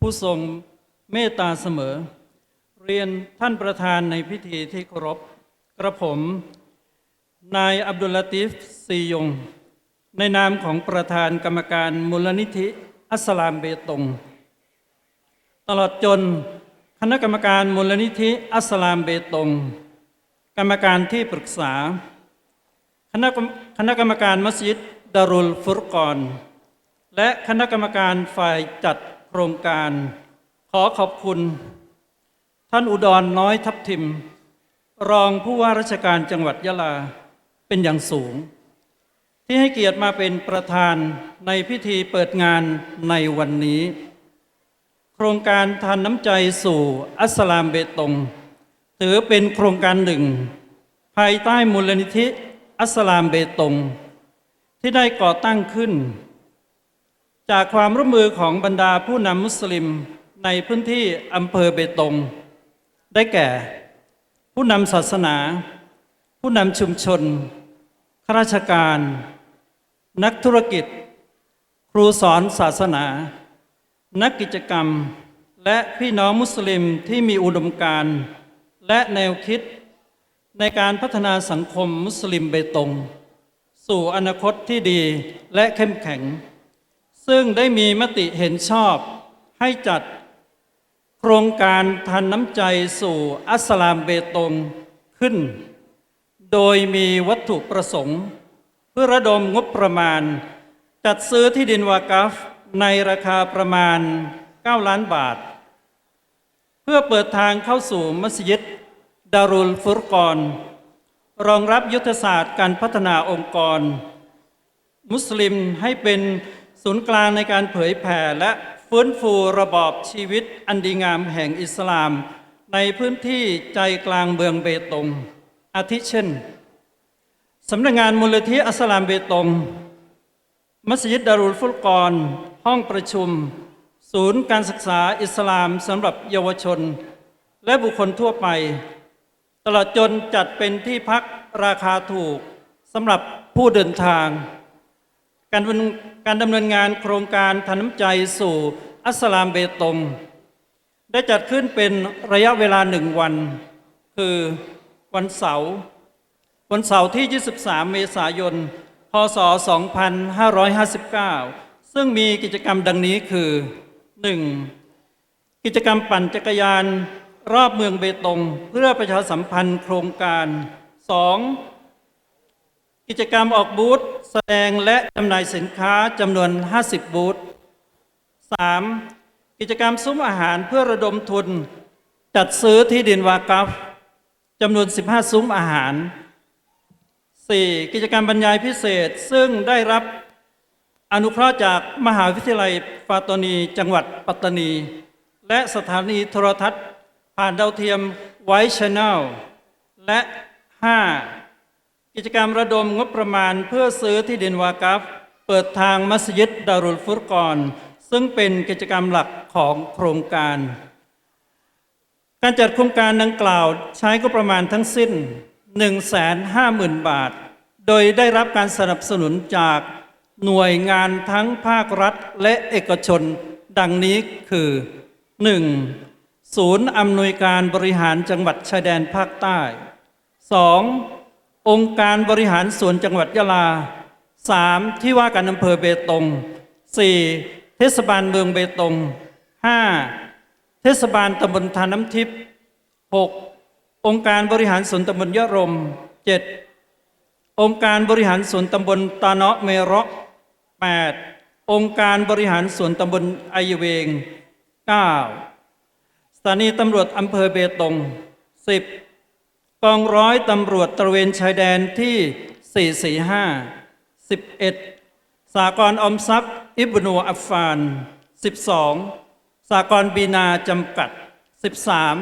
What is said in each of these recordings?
ผู้ทรงเมตตาเสมอ เรียนท่านประธานในพิธีที่เคารพกระผม นายอับดุลลาติฟซียง ในนามของประธานกรรมการมูลนิธิอัสสลามเบตง ตลอดจนคณะกรรมการมูลนิธิอัสสลามเบตง กรรมการที่ปรึกษา คณะคณะกรรมการมัสยิดดารุลฟุรกอน และคณะกรรมการฝ่ายจัดโครงการ ขอขอบคุณ ท่านอุดรน้อยทับทิม รองผู้ว่าราชการจังหวัดยะลาเป็นอย่างสูง ที่ให้เกียรติมาเป็นประธานในพิธีเปิดงานในวันนี้ โครงการทานน้ำใจสู่อัสสลามเบตง ถือเป็นโครงการหนึ่ง ภายใต้มูลนิธิอัสสลามเบตง ที่ได้ก่อตั้งขึ้น จากความร่วมมือของบรรดาผู้นำมุสลิมในพื้นที่อำเภอเบตง ได้แก่ ผู้นำศาสนา ผู้นำชุมชนข้าราชการ นักธุรกิจ ครูสอนศาสนา นักกิจกรรม และพี่น้องมุสลิมที่มีอุดมการณ์และแนวคิดในการพัฒนาสังคมมุสลิมเบตง สู่อนาคตที่ดีและเข้มแข็ง ซึ่งได้มีมติเห็นชอบให้จัดโครงการทันน้ำใจสู่อัสสลามเบตงขึ้น โดยมีวัตถุประสงค์ เพื่อระดมงบประมาณ จัดซื้อที่ดินวากัฟในราคาประมาณ 9 ล้านบาท เพื่อเปิดทางเข้าสู่มัสยิดดารุลฟุรกอนรองรับยุทธศาสตร์การพัฒนาองค์กร มุสลิมให้เป็น ศูนย์กลางในการเผยแผ่และฟื้นฟูระบอบชีวิตอันดีงามแห่งอิสลาม ในพื้นที่ใจกลางเมืองเบตง อาทิเช่นสำนักงานมูลนิธิอัสสลามเบตง มัสยิดดารุลฟุลกอนห้องประชุม ศูนย์การศึกษาอิสลามสำหรับเยาวชน และบุคคลทั่วไป ตลอดจนจัดเป็นที่พักราคาถูกสำหรับผู้เดินทาง การดำเนินการดำเนินงานโครงการทานน้ำใจสู่อัสสลามเบตง ได้จัดขึ้นเป็นระยะเวลาหนึ่งวัน คือวันเสาร์วันเสาร์ที่ 23 เมษายน พศ 2559 ซึ่งมีกิจกรรมดังนี้คือ 1. กิจกรรมปั่นจักรยานรอบเมืองเบตง เพื่อประชาสัมพันธ์โครงการ 2. กิจกรรมออกบูธแสดงและจำหน่ายสินค้าจำนวน 50 บูธ 3. กิจกรรมซุ้มอาหารเพื่อระดมทุน จัดซื้อที่ดินวากัฟจำนวน 15 ซุ้มอาหาร 4. กิจกรรมบรรยายพิเศษซึ่งได้รับอนุเคราะห์จากมหาวิทยาลัยฟาตนี จังหวัดปัตตานี และสถานีโทรทัศน์ ผ่านดาวเทียมไวท์ชแนลและ 5. กิจกรรมระดมงบประมาณเพื่อซื้อที่ดินวากัฟเปิดทางมัสยิดดารุลฟุรกอนซึ่งเป็นกิจกรรมหลักของโครงการ การจัดโครงการดังกล่าวใช้ก็ประมาณทั้งสิ้น 150,000 บาท โดยได้รับการสนับสนุนจากหน่วยงานทั้งภาครัฐและเอกชน ดังนี้คือ 1. ศูนย์อำนวยการบริหารจังหวัดชายแดนภาคใต้ 2. องค์การบริหารส่วนจังหวัดยะลา 3. ที่ว่าการอำเภอเบตง 4. เทศบาลเมืองเบตง 5. เทศบาลตำบลทาน้ำทิพย์ 6. องค์การบริหารส่วนตำบลยะรม 7. องค์การบริหารส่วนตำบลตาเนาะเมราะ 8. องค์การบริหารส่วนตำบลไอยเวง 9. สถานีตำรวจอำเภอเบตง 10. กองร้อยตำรวจตระเวนชายแดนที่ 445 11. สากลออมทรัพย์ อิบนูอัฟฟาน 12. สากลบีนาจำกัด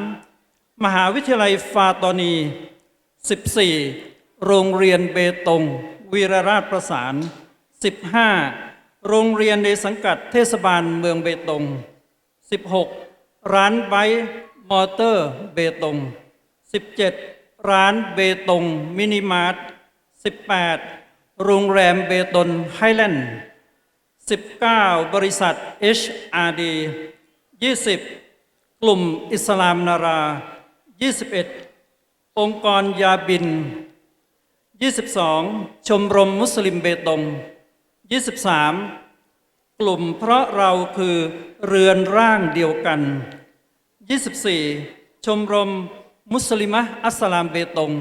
13. มหาวิทยาลัยฟาตอนี 14. โรงเรียนเบตง วีรราชประสาน 15. โรงเรียนในสังกัดเทศบาลเมืองเบตง 16. ร้านไบค์มอเตอร์เบตง 17. ร้านเบตงมินิมาร์ท 18. โรงแรมเบตนไฮแลนด์ 19 บริษัท HRD 20 กลุ่มอิสลามนารา 21 องค์กรยาบิน 22 ชมรมมุสลิมเบตง 23 กลุ่มเพราะเราคือเรือนร่างเดียวกัน 24 ชมรม มุสลิมะอัสสลามเบตง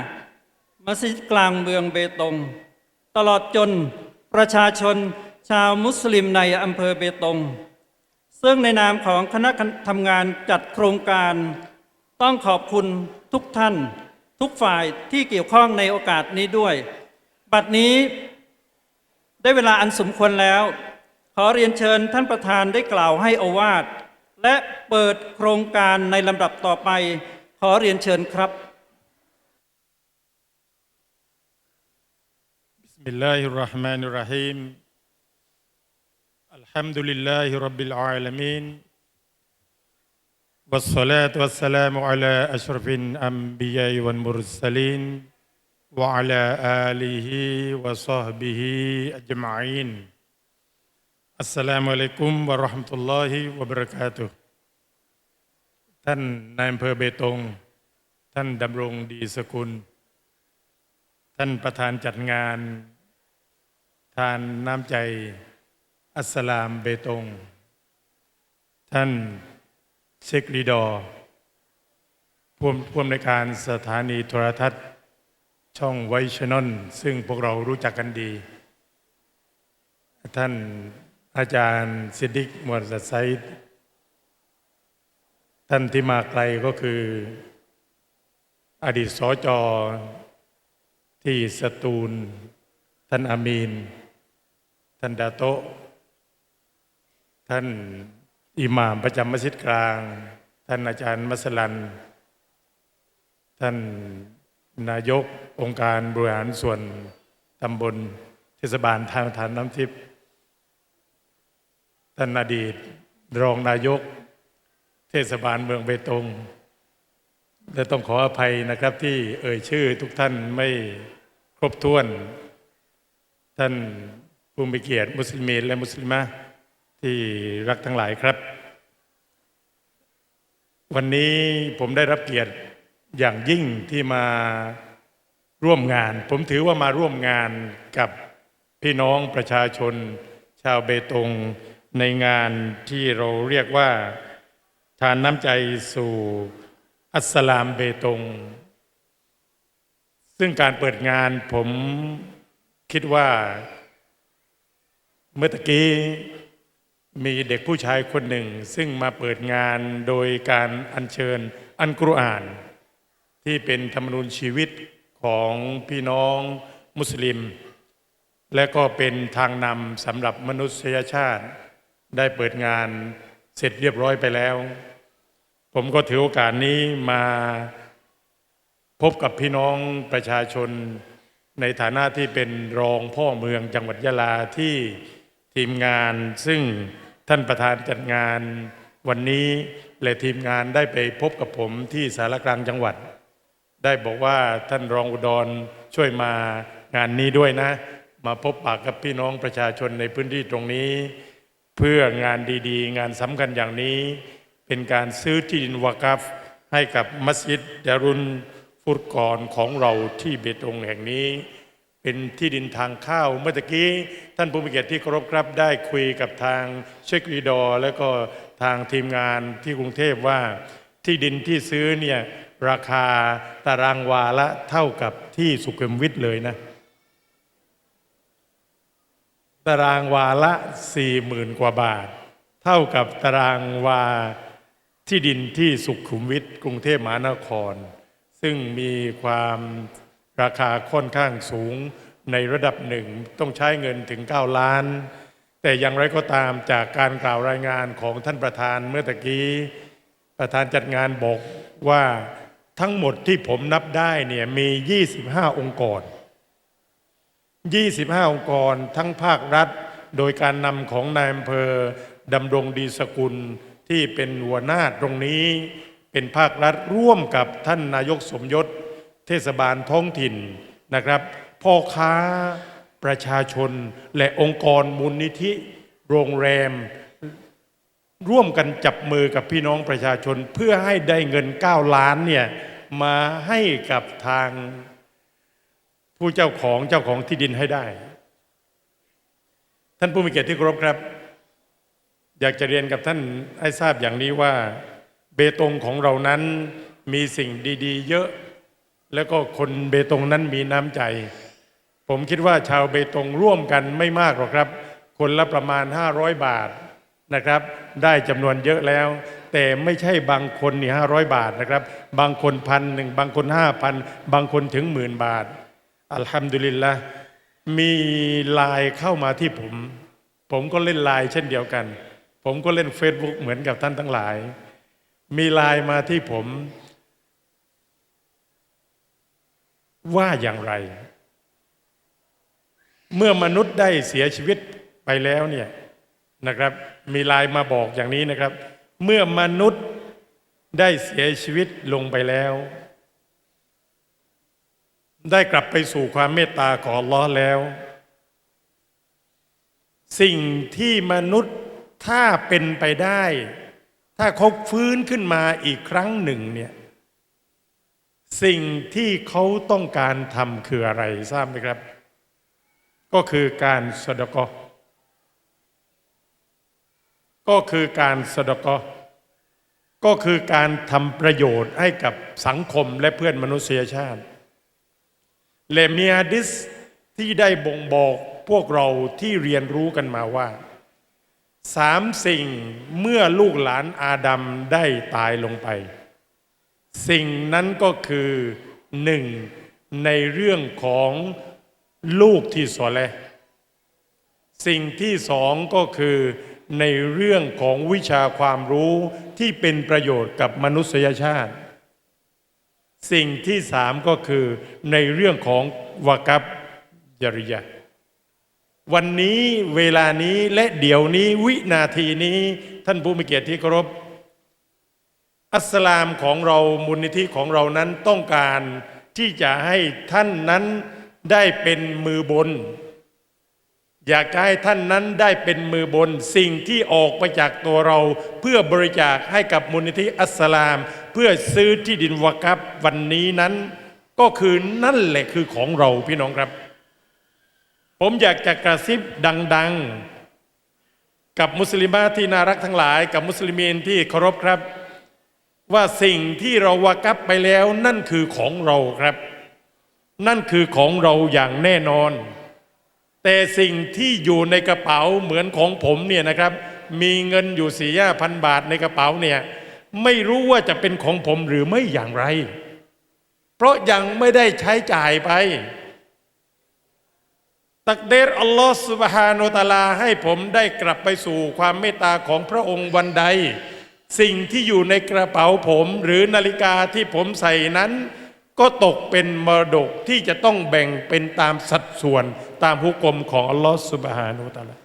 25 มัสยิดกลางเมืองเบตง ตลอดจนประชาชนชาวมุสลิมในอำเภอเบตง ซึ่งในนามของคณะทำงานจัดโครงการ ต้องขอบคุณทุกท่าน ทุกฝ่ายที่เกี่ยวข้องในโอกาสนี้ด้วย บัดนี้ได้เวลาอันสมควรแล้ว ขอเรียนเชิญท่านประธานได้กล่าวให้อวาท และเปิดโครงการในลำดับต่อไป ขอเรียนเชิญครับ بسم الله الرحمن الرحيم الحمد لله رب العالمين والصلاة والسلام على أشرف الأنبياء والمرسلين وعلى آله وصحبه أجمعين อัสสลามุ a ลัยกุมวะเราะห์มะตุลลอฮิวะบะเราะกาตุท่านนายอำเภอเบตง ท่านดำรงดีสกุล ท่านประธานจัดงาน ทานน้ำใจ อัสสลามเบตง ท่านเซกรีดอร์ผู้ผู้นการสถานีโทรทัศน์ ช่องไวชนนซึ่งพวกเรารู้จักกันดี ท่าน อาจารย์ซิดดิกมวลสัตไซด์ท่านที่มาไกลก็คือ อดีตสจที่สตูล ท่านอามีน ท่านดาโตท่านอิหม่ามประจำมัสยิดกลาง ท่านอาจารย์มัสลัน ท่านนายกองค์การบริหารส่วนตำบลเทศบาลทางฐานน้ำทิพย์ ท่านอดีตรองนายก เทศบาลเมืองเบตงและต้องขออภัยนะครับที่เอ่ยชื่อทุกท่านไม่ครบถ้วน ท่านผู้มีเกียรติมุสลิมีและมุสลิมะที่รักทั้งหลายครับ วันนี้ผมได้รับเกียรติอย่างยิ่งที่มาร่วมงาน ผมถือว่ามาร่วมงานกับพี่น้องประชาชน ชาวเบตง ในงานที่เราเรียกว่า ทานน้ำใจสู่อัสสลามเบตง ซึ่งการเปิดงานผมคิดว่า เมื่อตะกี้มีเด็กผู้ชายคนหนึ่ง ซึ่งมาเปิดงานโดยการอัญเชิญอันกุรอาน ที่เป็นธรรมนูญชีวิตของพี่น้องมุสลิม และก็เป็นทางนำสำหรับมนุษยชาติ ได้เปิดงานเสร็จเรียบร้อยไปแล้ว ผมก็ถือโอกาสนี้มาพบกับพี่น้องประชาชน ในฐานะที่เป็นรองพ่อเมืองจังหวัดยะลาที่ทีมงาน ซึ่งท่านประธานจัดงานวันนี้และทีมงานได้ไปพบกับผมที่สารกลางจังหวัด ได้บอกว่าท่านรองอุดรช่วยมางานนี้ด้วยนะ มาพบปากกับพี่น้องประชาชนในพื้นที่ตรงนี้ เพื่องานดีๆ งานสำคัญอย่างนี้ เป็นการซื้อที่ดินวากัฟให้กับมัสยิดดารุนฟุตกรของเราที่เบตงแห่งนี้ เป็นที่ดินทางข้าวเมื่อกี้ ท่านผู้มีเกียรติที่เคารพครับได้คุยกับทางเชครีดอ แล้วก็ทางทีมงานที่กรุงเทพว่า ที่ดินที่ซื้อเนี่ยราคาตารางวาละเท่ากับที่สุขุมวิทเลยนะ ตารางวาละสี่หมื่นกว่าบาท เท่ากับตารางวาที่ดินที่สุขุมวิทกรุงเทพมหานคร ซึ่งมีความราคาค่อนข้างสูงในระดับหนึ่งต้องใช้เงินถึง 9 ล้าน แต่อย่างไรก็ตามจากการกล่าวรายงานของท่านประธานเมื่อตะกี้ ประธานจัดงานบอกว่าทั้งหมดที่ผมนับได้เนี่ยมี 25 องค์กร 25 องค์กรทั้งภาครัฐ โดยการนำของนายอำเภอดำรงดีสกุลที่เป็นหัวหน้าตรงนี้ เป็นภาครัฐร่วมกับท่านนายกสมยศ เทศบาลท้องถิ่นนะครับพ่อค้าประชาชนและองค์กรมูลนิธิ โรงแรม ร่วมกันจับมือกับพี่น้องประชาชนเพื่อให้ได้เงิน 9 ล้านเนี่ยมาให้กับทาง ผู้เจ้าของเจ้าของที่ดินให้ได้ ท่านผู้มีเกียรติที่เคารพครับ อยากจะเรียนกับท่านให้ทราบอย่างนี้ว่า เบตงของเรานั้นมีสิ่งดี ๆ เยอะ แล้วก็คนเบตงนั้นมีน้ำใจ ผมคิดว่าชาวเบตงร่วมกันไม่มากหรอกครับ คนละประมาณ 500 บาทนะครับ ได้จำนวนเยอะแล้วแต่ไม่ใช่บางคนนี่500บาทนะครับ บางคนพันหนึ่งบางคนห้าพันบางคนถึงหมื่นบาท อัลฮัมดุลิลละมีไลน์เข้ามาที่ผม ผมก็เล่นไลน์เช่นเดียวกัน ผมก็เล่น Facebook เหมือนกับท่านทั้งหลาย มีไลน์มาที่ผม ว่าอย่างไร เมื่อมนุษย์ได้เสียชีวิตไปแล้วเนี่ยนะครับ มีไลน์มาบอกอย่างนี้นะครับ เมื่อมนุษย์ได้เสียชีวิตลงไปแล้ว ได้กลับไปสู่ความเมตตาของอัลลอแล้ว สิ่งที่มนุษย์ถ้าเป็นไปได้ ถ้าเขาฟื้นขึ้นมาอีกครั้งหนึ่งเนี่ยสิ่งที่เขาต้องการทำคืออะไรทราบไหมครับ ก็คือการสดกอก็คือการสดกอก็คือการทำประโยชน์ให้กับสังคมและเพื่อนมนุษยชาติ เลมีฮะดิษที่ได้บ่งบอกพวกเราที่เรียนรู้กันมาว่าสามสิ่งเมื่อลูกหลานอาดัมได้ตายลงไป สิ่งนั้นก็คือหนึ่งในเรื่องของลูกที่สอแลสิ่งที่สองก็คือในเรื่องของวิชาความรู้ที่เป็นประโยชน์กับมนุษยชาติ สิ่งที่สามก็คือในเรื่องของวากับจริยะ วันนี้เวลานี้และเดี๋ยวนี้วินาทีนี้ท่านผู้มีเกียรติที่เคารพอัสสลามของเรามูลนิธิของเรานั้นต้องการที่จะให้ท่านนั้นได้เป็นมือบน อยากจะให้ท่านนั้นได้เป็นมือบน สิ่งที่ออกมาจากตัวเรา เพื่อบริจาคให้กับมูลนิธิอัสสลาม เพื่อซื้อที่ดินวากับวันนี้นั้น ก็คือนั่นแหละคือของเราพี่น้องครับ ผมอยากจะกระซิบดัง ๆ กับมุสลิมาที่น่ารักทั้งหลาย กับมุสลิมีนที่เคารพครับ ว่าสิ่งที่เราวากับไปแล้วนั่นคือของเราครับ นั่นคือของเราอย่างแน่นอน แต่สิ่งที่อยู่ในกระเป๋าเหมือนของผมเนี่ยนะครับ มีเงินอยู่สี่ห้าพันบาทในกระเป๋าเนี่ย ไม่รู้ว่าจะเป็นของผมหรือไม่อย่างไร เพราะยังไม่ได้ใช้จ่ายไป ตักเดรอัลลอฮฺสุบฮานุตาลาให้ผมได้กลับไปสู่ความเมตตาของพระองค์วันใด สิ่งที่อยู่ในกระเป๋าผมหรือนาฬิกาที่ผมใส่นั้น ก็ตกเป็นมรดกที่จะต้องแบ่งเป็นตามสัดส่วนตามหุกกลมของอัลลอฮฺสุบฮานุตาลา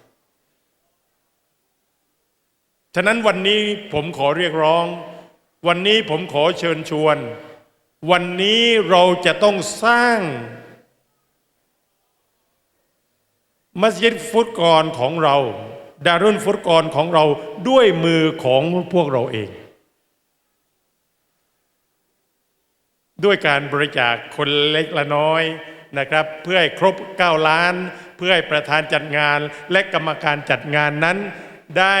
ฉะนั้นวันนี้ผมขอเรียกร้อง วันนี้ผมขอเชิญชวน วันนี้เราจะต้องสร้าง มัสยิดฟุตกรของเรา ดารุนฟุตกรของเราด้วยมือของพวกเราเอง ด้วยการบริจาคคนเล็กละน้อยนะครับ เพื่อให้ครบ 9 ล้าน เพื่อให้ประธานจัดงานและกรรมการจัดงานนั้นได้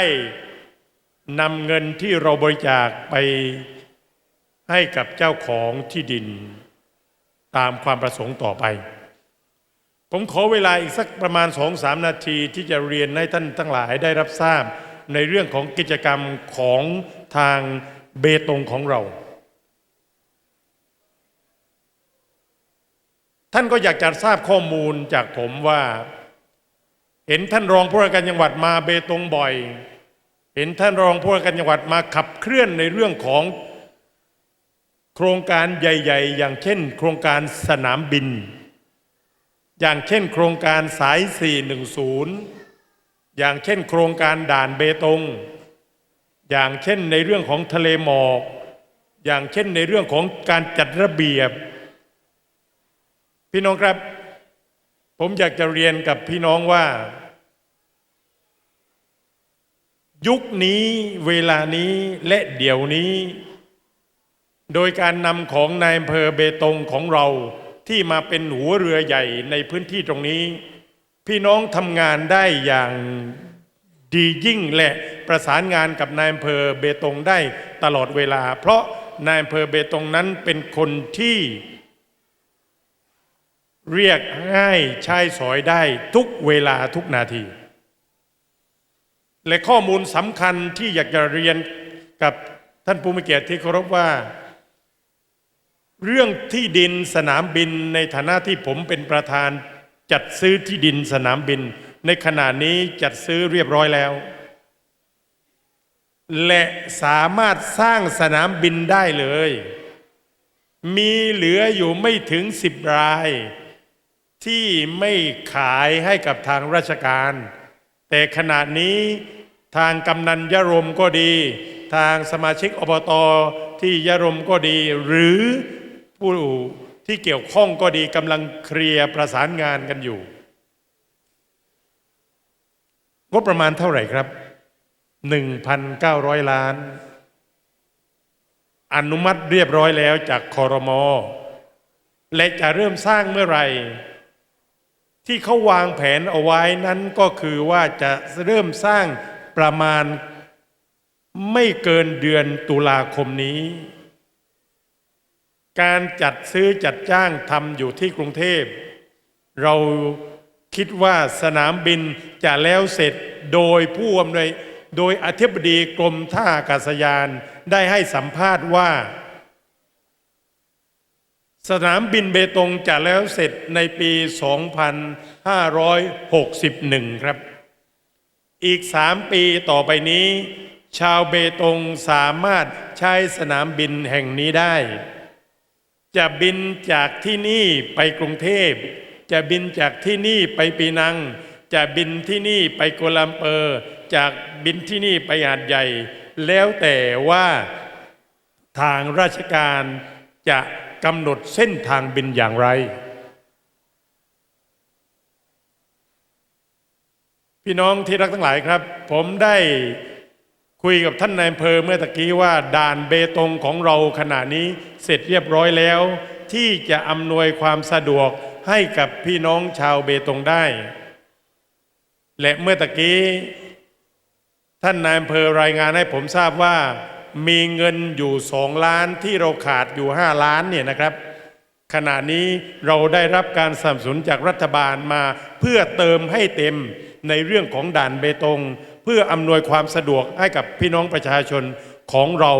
นำเงินที่เราบริจาคไปให้กับเจ้าของที่ดิน ตามความประสงค์ต่อไป ผมขอเวลาอีกสักประมาณสองสามนาทีที่จะเรียนให้ท่านทั้งหลายได้รับทราบในเรื่องของกิจกรรมของทางเบตงของเรา ท่านก็อยากจะทราบข้อมูลจากผมว่า เห็นท่านรองผู้ว่าการจังหวัดมาเบตงบ่อย เห็นท่านรองผู้ว่าการจังหวัดมาขับเคลื่อนในเรื่องของโครงการใหญ่ ๆ อย่างเช่น โครงการสนามบิน อย่างเช่น โครงการสาย 410 อย่างเช่น โครงการด่านเบตง อย่างเช่นในเรื่องของทะเลหมอก อย่างเช่นในเรื่องของการจัดระเบียบ พี่น้องครับ ผมอยากจะเรียนกับพี่น้องว่า ยุคนี้เวลานี้และเดี๋ยวนี้ โดยการนำของนายอำเภอเบตงของเราที่มาเป็นหัวเรือใหญ่ในพื้นที่ตรงนี้ พี่น้องทำงานได้อย่างดียิ่งและประสานงานกับนายอำเภอเบตงได้ตลอดเวลา เพราะนายอำเภอเบตงนั้นเป็นคนที่ เรียกง่ายใช้สอยได้ทุกเวลาทุกนาที และข้อมูลสำคัญที่อยากจะเรียนกับท่านผู้มีเกียรติที่เคารพว่า เรื่องที่ดินสนามบินในฐานะที่ผมเป็นประธานจัดซื้อที่ดินสนามบิน ในขณะนี้จัดซื้อเรียบร้อยแล้ว และสามารถสร้างสนามบินได้เลย มีเหลืออยู่ไม่ถึงสิบราย ที่ไม่ขายให้กับทางราชการ แต่ขณะนี้ทางกำนันยะรมก็ดี ทางสมาชิกอบตที่ยะรมก็ดี หรือผู้ที่เกี่ยวข้องก็ดีกำลังเคลียร์ประสานงานกันอยู่งบประมาณเท่าไหร่ครับ 1,900 ล้าน อนุมัติเรียบร้อยแล้วจากคอรมอและจะเริ่มสร้างเมื่อไหร่ ที่เขาวางแผนเอาไว้นั้นก็คือว่าจะเริ่มสร้างประมาณไม่เกินเดือนตุลาคมนี้ การจัดซื้อจัดจ้างทำอยู่ที่กรุงเทพ เราคิดว่าสนามบินจะแล้วเสร็จโดยผู้อำนวยโดยอธิบดีกรมท่าอากาศยานได้ให้สัมภาษณ์ว่า สนามบินเบตงจะแล้วเสร็จในปี 2561 ครับ อีกสามปีต่อไปนี้ ชาวเบตงสามารถใช้สนามบินแห่งนี้ได้ จะบินจากที่นี่ไปกรุงเทพ จะบินจากที่นี่ไปปีนัง จะบินที่นี่ไปกัวลัมเปอร์ จากบินที่นี่ไปหาดใหญ่ แล้วแต่ว่าทางราชการจะ กำหนดเส้นทางบินอย่างไร พี่น้องที่รักทั้งหลายครับ ผมได้คุยกับท่านนายอำเภอเมื่อตะกี้ว่าด่านเบตงของเราขณะนี้เสร็จเรียบร้อยแล้ว ที่จะอำนวยความสะดวกให้กับพี่น้องชาวเบตงได้ และเมื่อตะกี้ ท่านนายอำเภอรายงานให้ผมทราบว่า มีเงินอยู่สองล้านที่เราขาดอยู่ห้าล้านเนี่ยนะครับ ขณะนี้เราได้รับการสนับสนุนจากรัฐบาลมาเพื่อเติมให้เต็มในเรื่องของด่านเบตง เพื่ออำนวยความสะดวกให้กับพี่น้องประชาชนของเรา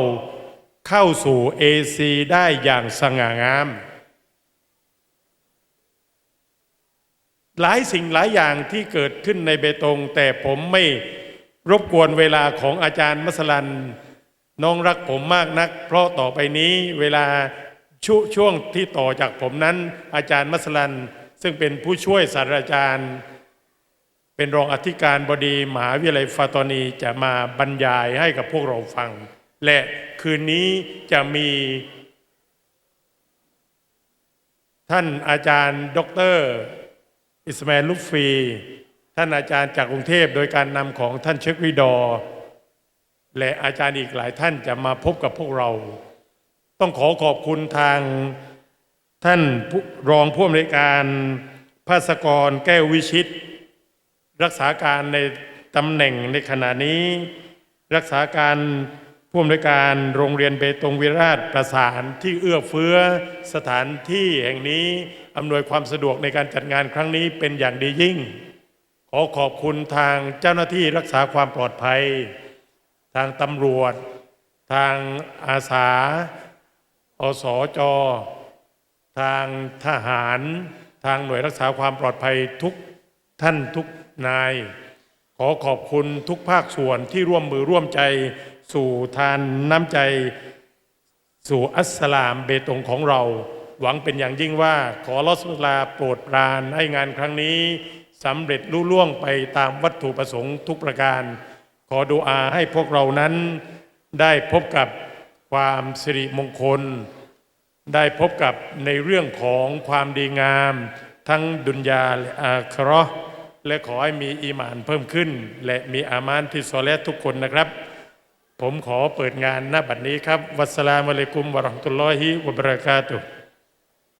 เข้าสู่ AC ได้อย่างสง่างาม หลายสิ่งหลายอย่างที่เกิดขึ้นในเบตง แต่ผมไม่รบกวนเวลาของอาจารย์มัสลัน น้องรักผมมากนัก เพราะต่อไปนี้เวลาชช่วงที่ต่อจากผมนั้น อาจารย์มัสลัน ซึ่งเป็นผู้ช่วยศาสตราจารย์ เป็นรองอธิการบดีมหาวิทยาลัยฟาตอนีจะมาบรรยายให้กับพวกเราฟัง และคืนนี้จะมี ท่านอาจารย์ด็อกเตอร์อิสมาลลุฟฟี ท่านอาจารย์จากกรุงเทพโดยการนำของท่านเชควิดอร์ และอาจารย์อีกหลายท่านจะมาพบกับพวกเรา ต้องขอขอบคุณทางท่านรองผู้อำนวยการภาสกรแก้ววิชิต รักษาการในตำแหน่งในขณะนี้ รักษาการผู้อำนวยการโรงเรียนเบตงวิราชประสานที่เอื้อเฟื้อสถานที่แห่งนี้อำนวยความสะดวกในการจัดงานครั้งนี้เป็นอย่างดียิ่ง ขอขอบคุณทางเจ้าหน้าที่รักษาความปลอดภัย ทางตำรวจ ทางอาสา อสจทางทหาร ทางหน่วยรักษาความปลอดภัยทุกท่านทุกนาย ขอขอบคุณทุกภาคส่วนที่ร่วมมือร่วมใจสู่ทานน้ำใจ สู่อัสสลามเบตงของเรา หวังเป็นอย่างยิ่งว่าขอลอสลาโปรดปรานให้งานครั้งนี้สำเร็จลุล่วงไปตามวัตถุประสงค์ทุกประการ ขอดูอาให้พวกเรานั้นได้พบกับความสิริมงคล ได้พบกับในเรื่องของความดีงาม ทั้งดุนยาและอาคราะและขอให้มีอีมานเพิ่มขึ้น และมีอามานที่ซอเลห์ทุกคนนะครับ ผมขอเปิดงานหน้าบัดนี้ครับ วัสสลามุอะลัยกุมวะราะห์มะตุลลอฮิวะบะเราะกาตุฮ์